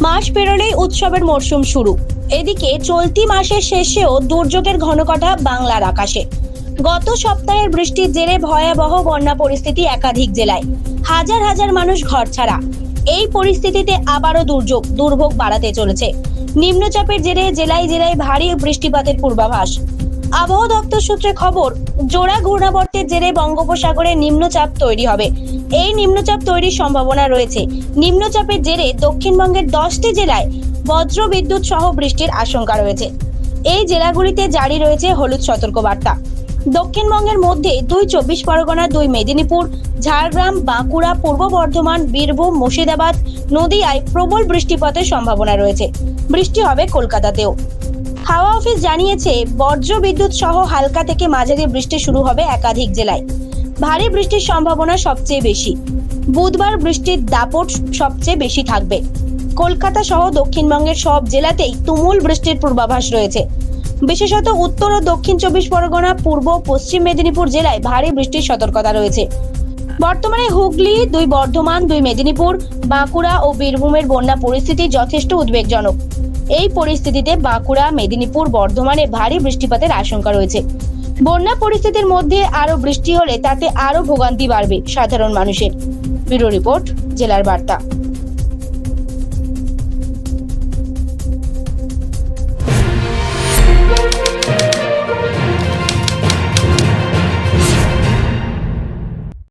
মাস পেরোলেই উৎসবের মরশুম শুরু। এদিকে চলতি মাসের শেষেও দুর্যোগের ঘনকটা বাংলার আকাশে। গত সপ্তাহের বৃষ্টির জেরে ভয়াবহ বন্যা পরিস্থিতি একাধিক জেলায়। হাজার হাজার মানুষ ঘর ছাড়া। এই পরিস্থিতিতে আবারও দুর্যোগ, দুর্ভোগ বাড়াতে চলেছে। নিম্নচাপের জেরে জেলায় জেলায় ভারী বৃষ্টিপাতের পূর্বাভাস। আবহাওয়া দপ্তর সূত্রে খবর, জোড়া ঘূর্ণাবর্তের জেরে বঙ্গোপসাগরে নিম্নচাপ তৈরি হবে। এই নিম্নচাপ তৈরির সম্ভাবনা রয়েছে। নিম্নচাপের জেরে দক্ষিণবঙ্গের দশটি জেলায় বজ্র বিদ্যুৎ সহ বৃষ্টির আশঙ্কা রয়েছে। এই জেলাগুলিতে জারি রয়েছে হলুদ সতর্কবার্তা। দক্ষিণবঙ্গের মধ্যে দুই চব্বিশ পরগনা, দুই মেদিনীপুর, ঝাড়গ্রাম, বাঁকুড়া, পূর্ব বর্ধমান, বীরভূম, মুর্শিদাবাদ নদিয়ায় প্রবল বৃষ্টিপাতের সম্ভাবনা রয়েছে। বৃষ্টি হবে কলকাতাতেও। হাওয়া অফিস জানিয়েছে বজ্র বিদ্যুৎ সহ হালকা থেকে মাঝারি বৃষ্টি শুরু হবে একাধিক জেলায়। ভারী বৃষ্টির সম্ভাবনা সবচেয়ে বেশি। বুধবার বৃষ্টির দাপট সবচেয়ে বেশি থাকবে। কলকাতা সহ দক্ষিণবঙ্গের সব জেলাতেই তুমুল বৃষ্টির পূর্বাভাস রয়েছে। বিশেষত উত্তর ও দক্ষিণ চব্বিশ পরগনা, পূর্ব পশ্চিম মেদিনীপুর জেলায় ভারী বৃষ্টির সতর্কতা রয়েছে। বর্তমানে হুগলি, দুই বর্ধমান, দুই মেদিনীপুর, বাঁকুড়া ও বীরভূমের বন্যা পরিস্থিতি যথেষ্ট উদ্বেগজনক। এই পরিস্থিতিতে বাঁকুড়া, মেদিনীপুর, বর্ধমানে ভারী বৃষ্টিপাতের আশঙ্কা রয়েছে। বন্যা পরিস্থিতির মধ্যে আরও বৃষ্টি হলে তাতে আরও ভোগান্তি বাড়বে সাধারণ মানুষের। ব্যুরো রিপোর্ট, জেলার বার্তা।